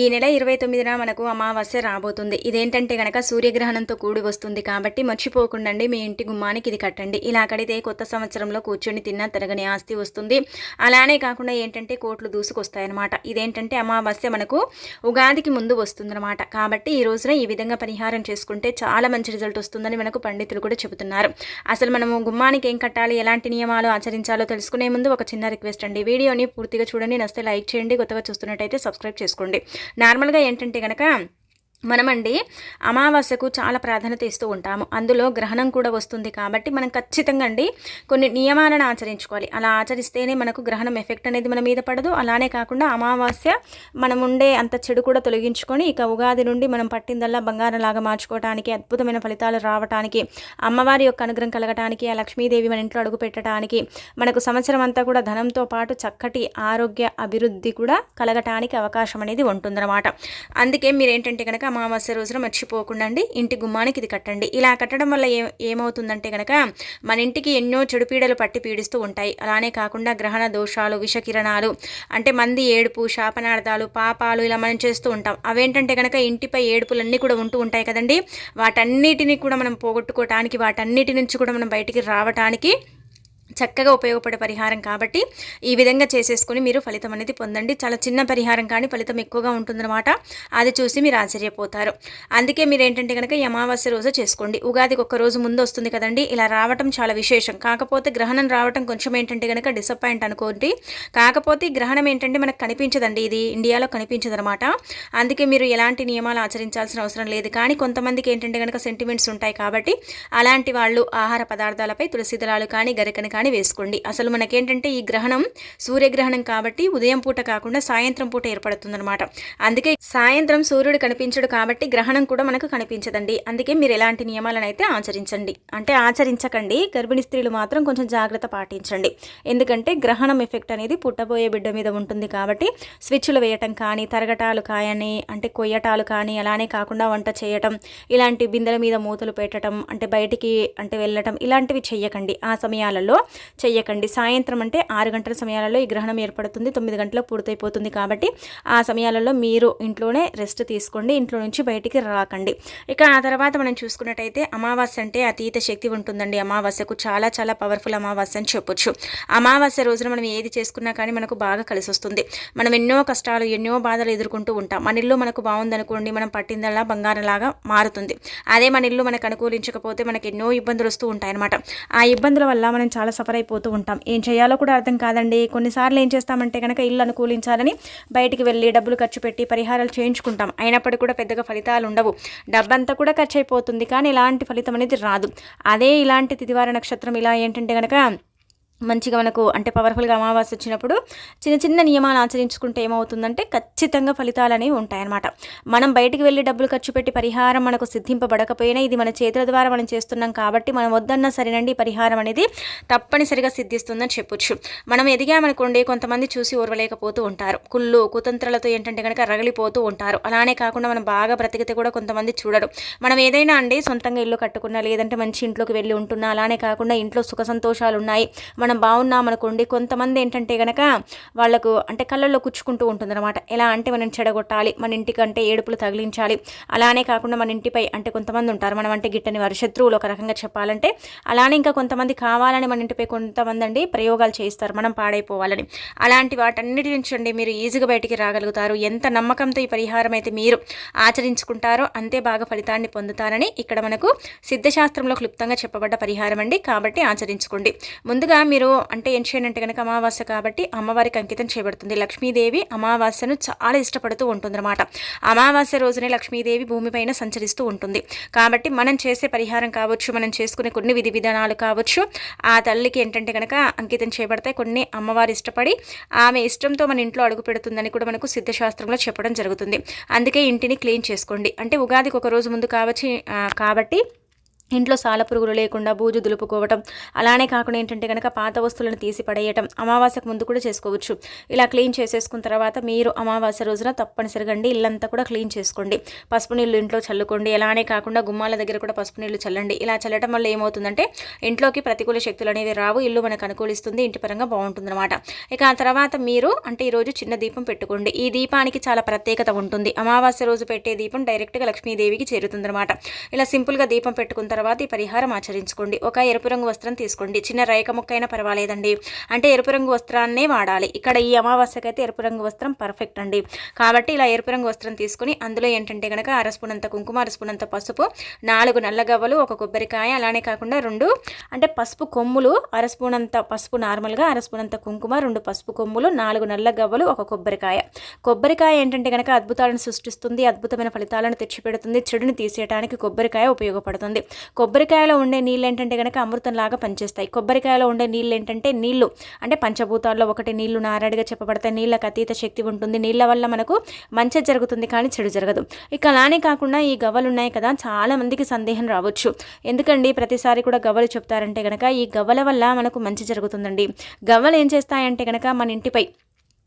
ఈ నెల ఇరవై తొమ్మిదిన మనకు అమావాస్య రాబోతుంది. ఇదేంటంటే గనక సూర్యగ్రహణంతో కూడి వస్తుంది కాబట్టి మర్చిపోకుండండి మీ ఇంటి గుమ్మానికి ఇది కట్టండి. ఇలా కడితే కొత్త సంవత్సరంలో కూర్చొని తిన్నా తిరగని ఆస్తి వస్తుంది. అలానే కాకుండా ఏంటంటే కోట్లు దూసుకొస్తాయన్నమాట. ఇదేంటంటే అమావాస్య మనకు ఉగాదికి ముందు వస్తుందన్నమాట. కాబట్టి ఈ రోజున ఈ విధంగా పరిహారం చేసుకుంటే చాలా మంచి రిజల్ట్ వస్తుందని మనకు పండితులు కూడా చెబుతున్నారు. అసలు మనము గుమ్మానికి ఏం కట్టాలి ఎలాంటి నియమాలు ఆచరించాలో తెలుసుకునే ముందు ఒక చిన్న రిక్వెస్ట్ అండి. వీడియోని పూర్తిగా చూడండి నస్తే లైక్ చేయండి కొత్తగా చూస్తున్నట్టయితే సబ్స్క్రైబ్ చేసుకోండి. నార్మల్గా ఏంటంటే కనుక మనమండి అమావాస్యకు చాలా ప్రాధాన్యత ఇస్తూ ఉంటాము. అందులో గ్రహణం కూడా వస్తుంది కాబట్టి మనం ఖచ్చితంగా అండి కొన్ని నియమాలను ఆచరించుకోవాలి. అలా ఆచరిస్తేనే మనకు గ్రహణం ఎఫెక్ట్ అనేది మన మీద పడదు. అలానే కాకుండా అమావాస్య మనం ఉండే అంత చెడు కూడా తొలగించుకొని ఇక ఉగాది నుండి మనం పట్టిందల్లా బంగారంలాగా మార్చుకోవటానికి అద్భుతమైన ఫలితాలు రావటానికి అమ్మవారి యొక్క అనుగ్రహం కలగటానికి ఆ లక్ష్మీదేవి మన ఇంట్లో అడుగు పెట్టడానికి మనకు సంవత్సరం అంతా కూడా ధనంతో పాటు చక్కటి ఆరోగ్య అభివృద్ధి కూడా కలగటానికి అవకాశం అనేది ఉంటుందన్నమాట. అందుకే మీరు ఏంటంటే కనుక అమావాస్య రోజున మర్చిపోకుండా అండి ఇంటి గుమ్మానికి ఇది కట్టండి. ఇలా కట్టడం వల్ల ఏ ఏమవుతుందంటే కనుక మన ఇంటికి ఎన్నో చెడు పీడలు పట్టి పీడిస్తూ ఉంటాయి. అలానే కాకుండా గ్రహణ దోషాలు విషకిరణాలు అంటే మంది ఏడుపు శాపనార్థాలు పాపాలు ఇలా మనం చేస్తూ ఉంటాం. అవేంటంటే కనుక ఇంటిపై ఏడుపులన్నీ కూడా ఉంటూ ఉంటాయి కదండి. వాటన్నిటిని కూడా మనం పోగొట్టుకోవటానికి వాటన్నిటి నుంచి కూడా మనం బయటికి రావటానికి చక్కగా ఉపయోగపడే పరిహారం కాబట్టి ఈ విధంగా చేసేసుకుని మీరు ఫలితం అనేది పొందండి. చాలా చిన్న పరిహారం కానీ ఫలితం ఎక్కువగా ఉంటుందన్నమాట. అది చూసి మీరు ఆశ్చర్యపోతారు. అందుకే మీరు ఏంటంటే కనుక అమావాస్య రోజు చేసుకోండి. ఉగాదికి ఒక రోజు ముందు వస్తుంది కదండి. ఇలా రావటం చాలా విశేషం. కాకపోతే గ్రహణం రావటం కొంచెం ఏంటంటే కనుక డిసప్పాయింట్ అనుకోండి. కాకపోతే గ్రహణం ఏంటంటే మనకు కనిపించదండి. ఇది ఇండియాలో కనిపించదనమాట అందుకే మీరు ఎలాంటి నియమాలు ఆచరించాల్సిన అవసరం లేదు. కానీ కొంతమందికి ఏంటంటే కనుక సెంటిమెంట్స్ ఉంటాయి కాబట్టి అలాంటి వాళ్ళు ఆహార పదార్థాలపై తులసి దళాలు కానీ గరికని కానీ వేసుకోండి. అసలు మనకేంటంటే ఈ గ్రహణం సూర్యగ్రహణం కాబట్టి ఉదయం పూట కాకుండా సాయంత్రం పూట ఏర్పడుతుందన్నమాట. అందుకే సాయంత్రం సూర్యుడు కనిపించడు కాబట్టి గ్రహణం కూడా మనకు కనిపించదండి. అందుకే మీరు ఎలాంటి నియమాలను అయితే ఆచరించండి. అంటే ఆచరించకండి. గర్భిణీ స్త్రీలు మాత్రం కొంచెం జాగ్రత్త పాటించండి. ఎందుకంటే గ్రహణం ఎఫెక్ట్ అనేది పుట్టబోయే బిడ్డ మీద ఉంటుంది కాబట్టి స్విచ్లు వేయటం కానీ తరగటాలు కాయని అంటే కొయ్యటాలు కానీ అలానే కాకుండా వంట చేయటం ఇలాంటి బిందెల మీద మూతలు పెట్టడం అంటే బయటికి అంటే వెళ్ళటం ఇలాంటివి చెయ్యకండి. ఆ సమయాలలో చెయ్యకండి. సాయంత్రం అంటే ఆరు గంటల సమయాలలో ఈ గ్రహణం ఏర్పడుతుంది. తొమ్మిది గంటలకు పూర్తయిపోతుంది కాబట్టి ఆ సమయాలలో మీరు ఇంట్లోనే రెస్ట్ తీసుకోండి. ఇంట్లో నుంచి బయటికి రాకండి. ఇక ఆ తర్వాత మనం చూసుకున్నట్టయితే అమావాస్య అంటే అతీత శక్తి ఉంటుందండి. అమావాస్యకు చాలా చాలా పవర్ఫుల్ అమావాస్య అని చెప్పొచ్చు. అమావాస్య రోజున మనం ఏది చేసుకున్నా కానీ మనకు బాగా కలిసి వస్తుంది. మనం ఎన్నో కష్టాలు ఎన్నో బాధలు ఎదుర్కొంటూ ఉంటాం. మన ఇల్లు మనకు బాగుందనుకోండి మనం పట్టిందల్లా బంగారంలాగా మారుతుంది. అదే మన ఇల్లు మనకు అనుకూలించకపోతే మనకు ఎన్నో ఇబ్బందులు వస్తూ ఉంటాయన్నమాట. ఆ ఇబ్బందుల వల్ల మనం చాలా సఫర్ అయిపోతూ ఉంటాం. ఏం చేయాలో కూడా అర్థం కాదండి. కొన్నిసార్లు ఏం చేస్తామంటే కనుక ఇల్లు అనుకూలించాలని బయటికి వెళ్ళి డబ్బులు ఖర్చు పెట్టి పరిహారాలు చేయించుకుంటాం. అయినప్పటికీ కూడా పెద్దగా ఫలితాలు ఉండవు. డబ్బంతా కూడా ఖర్చు అయిపోతుంది. కానీ ఇలాంటి ఫలితం అనేది రాదు. అదే ఇలాంటి తిదివార నక్షత్రం ఇలా ఏంటంటే కనుక మంచిగా మనకు అంటే పవర్ఫుల్గా అమావాస్య వచ్చినప్పుడు చిన్న చిన్న నియమాలు ఆచరించుకుంటే ఏమవుతుందంటే ఖచ్చితంగా ఫలితాలు అనేవి ఉంటాయన్నమాట. మనం బయటికి వెళ్ళి డబ్బులు ఖర్చు పెట్టి పరిహారం మనకు సిద్ధింపబడకపోయినా ఇది మన చేతుల ద్వారా మనం చేస్తున్నాం కాబట్టి మనం వద్దన్నా సరేనండి పరిహారం అనేది తప్పనిసరిగా సిద్ధిస్తుందని చెప్పొచ్చు. మనం ఎదిగామనుకోండి కొంతమంది చూసి ఓర్వలేకపోతూ ఉంటారు. కుళ్ళు కుతంత్రాలతో ఏంటంటే కనుక రగిలిపోతూ ఉంటారు. అలానే కాకుండా మనం బాగా బ్రతికితే కూడా కొంతమంది చూడరు. మనం ఏదైనా అండి సొంతంగా ఇల్లు కట్టుకున్నా లేదంటే మంచి ఇంట్లోకి వెళ్ళి ఉంటున్నా అలానే కాకుండా ఇంట్లో సుఖ సంతోషాలు ఉన్నాయి మనం బాగున్నామనుకోండి కొంతమంది ఏంటంటే కనుక వాళ్ళకు అంటే కళ్ళల్లో కుచ్చుకుంటూ ఉంటుందన్నమాట. ఎలా అంటే మనం చెడగొట్టాలి మన ఇంటికంటే ఏడుపులు తగిలించాలి. అలానే కాకుండా మన ఇంటిపై అంటే కొంతమంది ఉంటారు. మనం అంటే గిట్టని వారి శత్రువులు ఒక రకంగా చెప్పాలంటే అలానే ఇంకా కొంతమంది కావాలని మన ఇంటిపై కొంతమంది అండి ప్రయోగాలు చేస్తారు మనం పాడైపోవాలని. అలాంటి వాటన్నిటి నుంచి అండి మీరు ఈజీగా బయటికి రాగలుగుతారు. ఎంత నమ్మకంతో ఈ పరిహారం అయితే మీరు ఆచరించుకుంటారో అంతే బాగా ఫలితాన్ని పొందుతారని ఇక్కడ మనకు సిద్ధశాస్త్రంలో క్లుప్తంగా చెప్పబడ్డ పరిహారం అండి. కాబట్టి ఆచరించుకోండి. ముందుగా మీరు అంటే ఏం చేయనంటే కనుక అమావాస్య కాబట్టి అమ్మవారికి అంకితం చేయబడుతుంది. లక్ష్మీదేవి అమావాస్యను చాలా ఇష్టపడుతూ ఉంటుందన్నమాట. అమావాస్య రోజునే లక్ష్మీదేవి భూమిపైన సంచరిస్తూ ఉంటుంది. కాబట్టి మనం చేసే పరిహారం కావచ్చు మనం చేసుకునే కొన్ని విధి విధానాలు కావచ్చు ఆ తల్లికి ఏంటంటే కనుక అంకితం చేయబడతాయి. కొన్ని అమ్మవారు ఇష్టపడి ఆమె ఇష్టంతో మన ఇంట్లో అడుగు పెడుతుందని కూడా మనకు సిద్ధశాస్త్రంలో చెప్పడం జరుగుతుంది. అందుకే ఇంటిని క్లీన్ చేసుకోండి. అంటే ఉగాదికి ఒక రోజు ముందు కావచ్చు కాబట్టి ఇంట్లో సాలపురుగులు లేకుండా బూజు దులుపుకోవటం అలానే కాకుండా ఏంటంటే కనుక పాత వస్తువులను తీసి పడేయటం అమావాస్యకు ముందు కూడా చేసుకోవచ్చు. ఇలా క్లీన్ చేసేసుకున్న తర్వాత మీరు అమావాస్య రోజున తప్పనిసరిగా అండి ఇల్లంతా కూడా క్లీన్ చేసుకోండి. పసుపు నీళ్ళు ఇంట్లో చల్లుకోండి అలానే కాకుండా గుమ్మాల దగ్గర కూడా పసుపు నీళ్ళు చల్లండి. ఇలా చల్లటం వల్ల ఏమవుతుందంటే ఇంట్లోకి ప్రతికూల శక్తులు అనేవి రావు ఇల్లు మనకు అనుకూలిస్తుంది ఇంటి పరంగా బాగుంటుందన్నమాట. ఇక ఆ తర్వాత మీరు అంటే ఈరోజు చిన్న దీపం పెట్టుకోండి. ఈ దీపానికి చాలా ప్రత్యేకత ఉంటుంది. అమావాస్య రోజు పెట్టే దీపం డైరెక్ట్గా లక్ష్మీదేవికి చేరుతుందన్నమాట. ఇలా సింపుల్గా దీపం పెట్టుకున్న తర్వాత ఈ పరిహారం ఆచరించుకోండి. ఒక ఎరుపు రంగు వస్త్రం తీసుకోండి. చిన్న రేఖ ముక్కైనా పర్వాలేదండి. అంటే ఎరుపు రంగు వస్త్రాన్నే వాడాలి. ఇక్కడ ఈ అమావాస్యకి అయితే ఎరుపు రంగు వస్త్రం పర్ఫెక్ట్ అండి. కాబట్టి ఇలా ఎరుపు రంగు వస్త్రం తీసుకుని అందులో ఏంటంటే కనుక అరస్పునంత కుంకుమ అరస్పునంత పసుపు నాలుగు నల్లగవ్వలు ఒక కొబ్బరికాయ అలానే కాకుండా రెండు అంటే పసుపు కొమ్ములు అరస్పునంత పసుపు నార్మల్గా అరస్పునంత కుంకుమ రెండు పసుపు కొమ్ములు నాలుగు నల్ల గవ్వలు ఒక కొబ్బరికాయ. కొబ్బరికాయ ఏంటంటే కనుక అద్భుతాలను సృష్టిస్తుంది అద్భుతమైన ఫలితాలను తెచ్చిపెడుతుంది చెడుని తీసేయడానికి కొబ్బరికాయ ఉపయోగపడుతుంది. కొబ్బరికాయలో ఉండే నీళ్ళు ఏంటంటే కనుక అమృతంలాగా పనిచేస్తాయి. కొబ్బరికాయలో ఉండే నీళ్ళు. ఏంటంటే నీళ్ళు అంటే పంచభూతాల్లో ఒకటి నీళ్ళు నారాడిగా చెప్పబడతాయి. నీళ్ళకి అతీత శక్తి ఉంటుంది. నీళ్ళ వల్ల మనకు మంచి జరుగుతుంది కానీ చెడు జరగదు. ఇక అలానే కాకుండా ఈ గవ్వలు ఉన్నాయి కదా చాలా మందికి సందేహం రావచ్చు. ఎందుకండి ప్రతిసారి కూడా గవ్వలు చెప్తారంటే కనుక ఈ గవ్వల వల్ల మనకు మంచి జరుగుతుందండి. గవ్వలు ఏం చేస్తాయంటే కనుక మన ఇంటిపై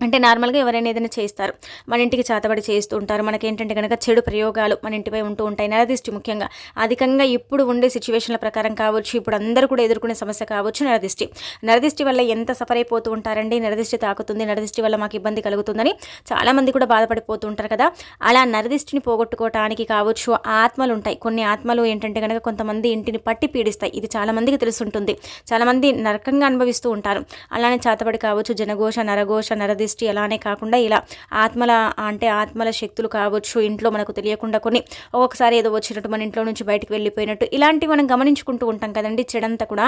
అంటే నార్మల్గా ఎవరైనా ఏదైనా చేస్తారు. మన ఇంటికి చేతబడి చేస్తూ ఉంటారు. మనకి ఏంటంటే కనుక చెడు ప్రయోగాలు మన ఇంటిపై ఉంటూ ఉంటాయి. నరదిష్టి ముఖ్యంగా. అధికంగా ఇప్పుడు ఉండే సిచ్యువేషన్ల ప్రకారం కావచ్చు ఇప్పుడు అందరూ కూడా ఎదుర్కొనే సమస్య కావచ్చు నరదిష్టి నరదిష్టి వల్ల ఎంత సఫర్ అయిపోతూ ఉంటారండి? నరదిష్టి తాకుతుంది. నరదిష్టి వల్ల మాకు ఇబ్బంది కలుగుతుందని చాలామంది కూడా బాధపడిపోతూ ఉంటారు కదా. అలా నరదిష్టిని పోగొట్టుకోవటానికి కావచ్చు ఆత్మలు ఉంటాయి. కొన్ని ఆత్మలు ఏంటంటే కనుక కొంతమంది ఇంటిని పట్టి పీడిస్తాయి. ఇది చాలామందికి తెలుసుంటుంది. చాలామంది నరకంగా అనుభవిస్తూ ఉంటారు. అలానే చేతబడి కావచ్చు జనఘోష నరఘోష నరదిష్టి దృష్టి అలానే కాకుండా ఇలా ఆత్మల అంటే ఆత్మల శక్తులు కావచ్చు ఇంట్లో మనకు తెలియకుండా కొన్ని ఒక్కొక్కసారి ఏదో వచ్చినట్టు మన ఇంట్లో నుంచి బయటకు వెళ్ళిపోయినట్టు ఇలాంటివి మనం గమనించుకుంటూ ఉంటాం కదండి చెడంతా కూడా.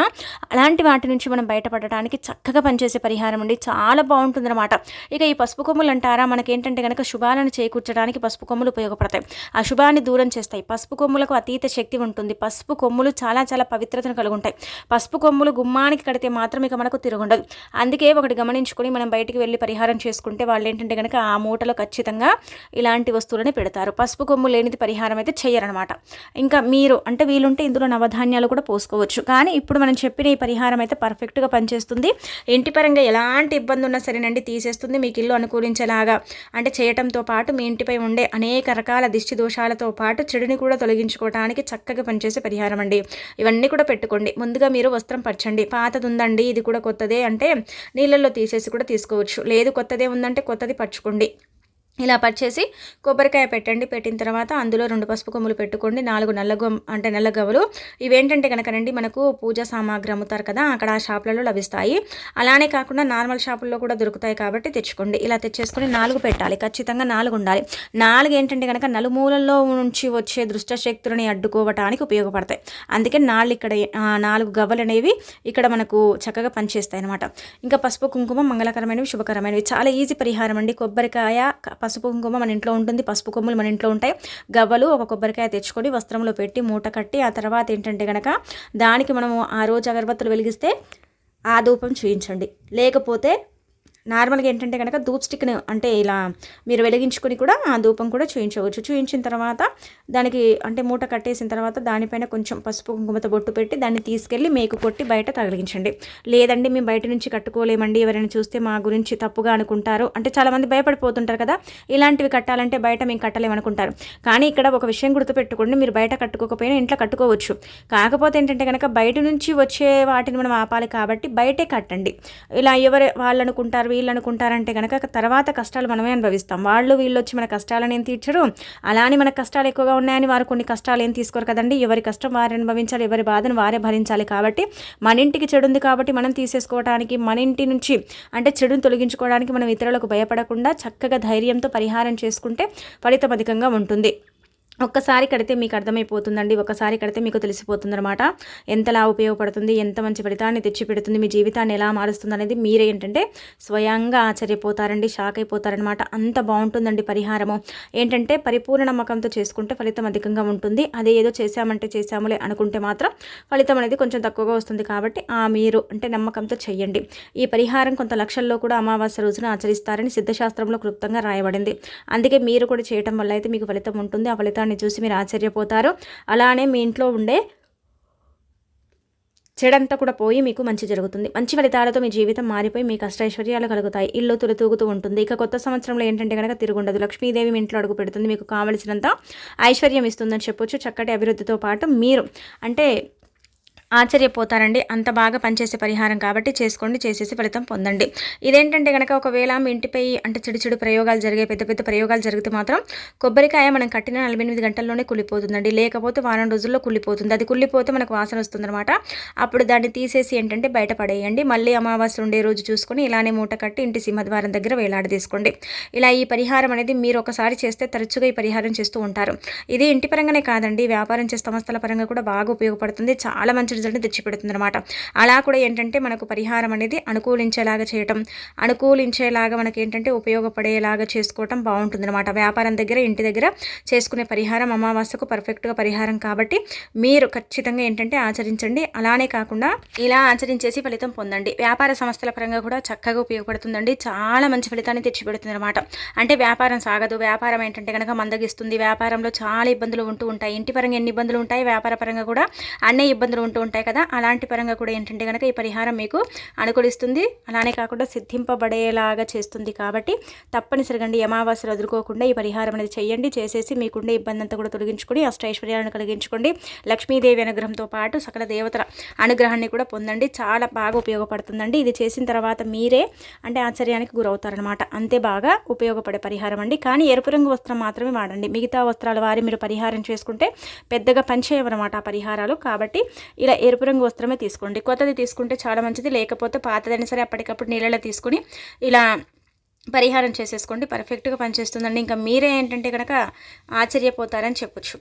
అలాంటి వాటి నుంచి మనం బయటపడటానికి చక్కగా పనిచేసే పరిహారం అండి. చాలా బాగుంటుందన్నమాట. ఇక ఈ పసుపు కొమ్ములు అంటారా? మనకేంటంటే కనుక శుభాలను చేకూర్చడానికి పసుపు కొమ్ములు ఉపయోగపడతాయి. ఆ శుభాన్ని దూరం చేస్తాయి. పసుపు కొమ్ములకు అతీత శక్తి ఉంటుంది. పసుపు కొమ్ములు చాలా చాలా పవిత్రతను కలిగి ఉంటాయి పసుపు కొమ్ములు గుమ్మానికి కడితే మాత్రం ఇక మనకు తిరుగుండదు. అందుకే ఒకటి గమనించుకొని మనం బయటికి వెళ్ళి పరిహారం పరిహారం చేసుకుంటే వాళ్ళు ఏంటంటే కనుక ఆ మూటలో ఖచ్చితంగా ఇలాంటి వస్తువులని పెడతారు. పసుపు కొమ్ము లేనిది పరిహారం అయితే చేయరనమాట ఇంకా మీరు అంటే వీలుంటే ఇందులో నవధాన్యాలు కూడా పోసుకోవచ్చు. కానీ ఇప్పుడు మనం చెప్పిన ఈ పరిహారం అయితే పర్ఫెక్ట్గా పనిచేస్తుంది. ఇంటి పరంగా ఎలాంటి ఇబ్బంది ఉన్నా సరేనండి తీసేస్తుంది మీకు ఇల్లు అనుకూలించేలాగా. అంటే చేయటంతో పాటు మీ ఇంటిపై ఉండే అనేక రకాల దిష్టి దోషాలతో పాటు చెడుని కూడా తొలగించుకోవడానికి చక్కగా పనిచేసే పరిహారం అండి. ఇవన్నీ కూడా పెట్టుకోండి. ముందుగా మీరు వస్త్రం పరచండి. పాతది ఉందండి ఇది కూడా కొత్తదే అంటే నీళ్ళల్లో తీసేసి కూడా తీసుకోవచ్చు. లేదు కొత్తదే ఉందంటే కొత్తది పరచుకోండి ఇలా పర్చేసి కొబ్బరికాయ పెట్టండి. పెట్టిన తర్వాత అందులో రెండు పసుపు కొమ్ములు పెట్టుకోండి. నాలుగు నల్ల అంటే నల్ల గవ్వలు. ఇవేంటంటే కనుకనండి మనకు పూజా సామాగ్రి అమ్ముతారు కదా అక్కడ ఆ షాపులలో లభిస్తాయి. అలానే కాకుండా నార్మల్ షాపుల్లో కూడా దొరుకుతాయి కాబట్టి తెచ్చుకోండి. ఇలా తెచ్చేసుకొని నాలుగు పెట్టాలి. ఖచ్చితంగా నాలుగు ఉండాలి. నాలుగు ఏంటంటే కనుక నలుమూలల్లో నుంచి వచ్చే దృష్ట శక్తులని అడ్డుకోవటానికి ఉపయోగపడతాయి. అందుకే నాలుగు ఇక్కడ నాలుగు గవ్వలు అనేవి ఇక్కడ మనకు చక్కగా పనిచేస్తాయి అనమాట ఇంకా పసుపు కుంకుమ మంగళకరమైనవి శుభకరమైనవి. చాలా ఈజీ పరిహారం అండి. కొబ్బరికాయ పసుపు కుంకుమ మన ఇంట్లో ఉంటుంది పసుపు కొమ్ములు మన ఇంట్లో ఉంటాయి. గవ్వలు ఒక కొబ్బరికాయ తెచ్చుకొని వస్త్రంలో పెట్టి మూట కట్టి ఆ తర్వాత ఏంటంటే కనుక దానికి మనము ఆ రోజు అగరబత్తులు వెలిగిస్తే ఆ ధూపం చూపించండి లేకపోతే నార్మల్గా ఏంటంటే కనుక ధూప్ స్టిక్ని అంటే ఇలా మీరు వెలిగించుకొని కూడా ఆ ధూపం కూడా చూయించవచ్చు. చూయించిన తర్వాత దానికి అంటే మూట కట్టేసిన తర్వాత దానిపైన కొంచెం పసుపు కుంకుమతో బొట్టు పెట్టి దాన్ని తీసుకెళ్ళి మేకు కొట్టి బయట తగిలించండి. లేదండి మేము బయట నుంచి కట్టుకోలేమండి. ఎవరైనా చూస్తే మా గురించి తప్పుగా అనుకుంటారు. అంటే చాలామంది భయపడిపోతుంటారు కదా. ఇలాంటివి కట్టాలంటే బయట మేము కట్టలేమనుకుంటారు. కానీ ఇక్కడ ఒక విషయం గుర్తుపెట్టుకోండి. మీరు బయట కట్టుకోకపోయినా ఇంట్లో కట్టుకోవచ్చు. కాకపోతే ఏంటంటే కనుక బయట నుంచి వచ్చే వాటిని మనం ఆపాలి కాబట్టి బయటే కట్టండి. ఇలా ఎవరు వాళ్ళు అనుకుంటారు వీళ్ళు అనుకుంటారంటే కనుక తర్వాత కష్టాలు మనమే అనుభవిస్తాం. వాళ్ళు వీళ్ళు వచ్చి మన కష్టాలను ఏం తీర్చరు. అలానే మన కష్టాలు ఎక్కువగా ఉన్నాయని వారు కొన్ని కష్టాలు ఏం తీసుకోరు కదండి. ఎవరి కష్టం వారు అనుభవించాలి ఎవరి బాధను వారే భరించాలి కాబట్టి మన ఇంటికి చెడుంది కాబట్టి మనం తీసేసుకోవడానికి మన ఇంటి నుంచి అంటే చెడును తొలగించుకోవడానికి మనం ఇతరులకు భయపడకుండా చక్కగా ధైర్యంతో పరిహారం చేసుకుంటే ఫలితం అధికంగా ఉంటుంది. ఒక్కసారి కడితే మీకు అర్థమైపోతుందండి ఒకసారి కడితే మీకు తెలిసిపోతుందన్నమాట. ఎంతలా ఉపయోగపడుతుంది ఎంత మంచి ఫలితాన్ని తెచ్చిపెడుతుంది మీ జీవితాన్ని ఎలా మారుస్తుంది అనేది మీరే ఏంటంటే స్వయంగా ఆశ్చర్యపోతారండి షాక్ అయిపోతారనమాట అంత బాగుంటుందండి పరిహారము. ఏంటంటే పరిపూర్ణ నమ్మకంతో చేసుకుంటే ఫలితం అధికంగా ఉంటుంది. అదే ఏదో చేశామంటే చేశాములే అనుకుంటే మాత్రం ఫలితం అనేది కొంచెం తక్కువగా వస్తుంది కాబట్టి ఆ మీరు అంటే నమ్మకంతో చెయ్యండి. ఈ పరిహారం కొంత లక్షల్లో కూడా అమావాస్య రోజున ఆచరిస్తారని సిద్ధశాస్త్రంలో క్లుప్తంగా రాయబడింది. అందుకే మీరు కూడా చేయటం వల్ల అయితే మీకు ఫలితం ఉంటుంది. ఆ ఫలితాన్ని చూసి మీరు ఆశ్చర్యపోతారు. అలానే మీ ఇంట్లో ఉండే చెడంతా కూడా పోయి మీకు మంచి జరుగుతుంది. మంచి ఫలితాలతో మీ జీవితం మారిపోయి మీకు అష్టైశ్వర్యాలు కలుగుతాయి. ఇల్లు తులుతూగుతూ ఉంటుంది. ఇక కొత్త సంవత్సరంలో ఏంటంటే కనుక తిరుగుండదు. లక్ష్మీదేవి మీ ఇంట్లో అడుగు పెడుతుంది. మీకు కావలసినంత ఐశ్వర్యం ఇస్తుందని చెప్పొచ్చు. చక్కటి అభివృద్ధితో పాటు మీరు అంటే ఆశ్చర్యపోతారండి. అంత బాగా పనిచేసే పరిహారం కాబట్టి చేసుకోండి చేసేసి ఫలితం పొందండి. ఇదేంటంటే కనుక ఒకవేళ మీ ఇంటిపై అంటే చెడు చెడు ప్రయోగాలు జరిగే పెద్ద పెద్ద ప్రయోగాలు జరిగితే మాత్రం కొబ్బరికాయ మనం కట్టిన నలభై ఎనిమిది గంటల్లోనే కుళ్ళిపోతుందండి. లేకపోతే వారం రోజుల్లో కుళ్ళిపోతుంది. అది కుళ్ళిపోతే మనకు వాసన వస్తుందన్నమాట. అప్పుడు దాన్ని తీసేసి ఏంటంటే బయట పడేయండి. మళ్ళీ అమావాస్య ఉండే రోజు చూసుకొని ఇలానే మూట కట్టి ఇంటి సింహద్వారం దగ్గర వేలాడదీసుకోండి ఇలా ఈ పరిహారం అనేది మీరు ఒకసారి చేస్తే తరచుగా ఈ పరిహారం చేస్తూ ఉంటారు. ఇది ఇంటి పరంగానే కాదండి. వ్యాపారం చేసే సంస్థల పరంగా కూడా బాగా ఉపయోగపడుతుంది. చాలా మంచి రిజల్ట్ని తెచ్చిపెడుతుంది అనమాట అలా కూడా ఏంటంటే మనకు పరిహారం అనేది అనుకూలించేలాగా చేయటం అనుకూలించేలాగా మనకి ఏంటంటే ఉపయోగపడేలాగా చేసుకోవటం బాగుంటుంది అనమాట వ్యాపారం దగ్గర ఇంటి దగ్గర చేసుకునే పరిహారం అమావాస్యకు పర్ఫెక్ట్గా పరిహారం కాబట్టి మీరు ఖచ్చితంగా ఏంటంటే ఆచరించండి. అలానే కాకుండా ఇలా ఆచరించేసి ఫలితం పొందండి. వ్యాపార సంస్థల పరంగా కూడా చక్కగా ఉపయోగపడుతుందండి. చాలా మంచి ఫలితాన్ని తెచ్చిపెడుతుంది అనమాట అంటే వ్యాపారం సాగదు. వ్యాపారం ఏంటంటే కనుక మందగిస్తుంది. వ్యాపారంలో చాలా ఇబ్బందులు ఉంటూ ఉంటాయి. ఇంటి పరంగా ఎన్ని ఇబ్బందులు ఉంటాయి? వ్యాపార పరంగా కూడా అన్ని ఇబ్బందులు ఉంటూ ఉంటాయి కదా అలాంటి పరంగా కూడా ఏంటంటే కనుక ఈ పరిహారం మీకు అనుకూలిస్తుంది. అలానే కాకుండా సిద్ధింపబడేలాగా చేస్తుంది కాబట్టి తప్పనిసరిగా అండి అమావాస్యలు వదులుకోకుండా ఈ పరిహారం అనేది చేయండి. చేసేసి మీకుండే ఇబ్బంది అంతా కూడా తొలగించుకొని అష్టైశ్వర్యాలను కలిగించుకోండి. లక్ష్మీదేవి అనుగ్రహంతో పాటు సకల దేవతల అనుగ్రహాన్ని కూడా పొందండి. చాలా బాగా ఉపయోగపడుతుందండి. ఇది చేసిన తర్వాత మీరే అంటే ఆశ్చర్యానికి గురవుతారనమాట అంతే బాగా ఉపయోగపడే పరిహారం అండి. కానీ ఎరుపు రంగు వస్త్రం మాత్రమే వాడండి. మిగతా వస్త్రాల వారి మీరు పరిహారం చేసుకుంటే పెద్దగా పనిచేయవన్నమాట ఆ పరిహారాలు. కాబట్టి ఇలా ఎరుపు రంగు వస్త్రమే తీసుకోండి. కొత్తది తీసుకుంటే చాలా మంచిది. లేకపోతే పాతదైనా సరే అప్పటికప్పుడు నీళ్ళలో తీసుకుని ఇలా పరిహారం చేసేసుకోండి. పర్ఫెక్ట్గా పనిచేస్తుందండి. ఇంకా మీరే ఏంటంటే కనుక ఆశ్చర్యపోతారని చెప్పొచ్చు.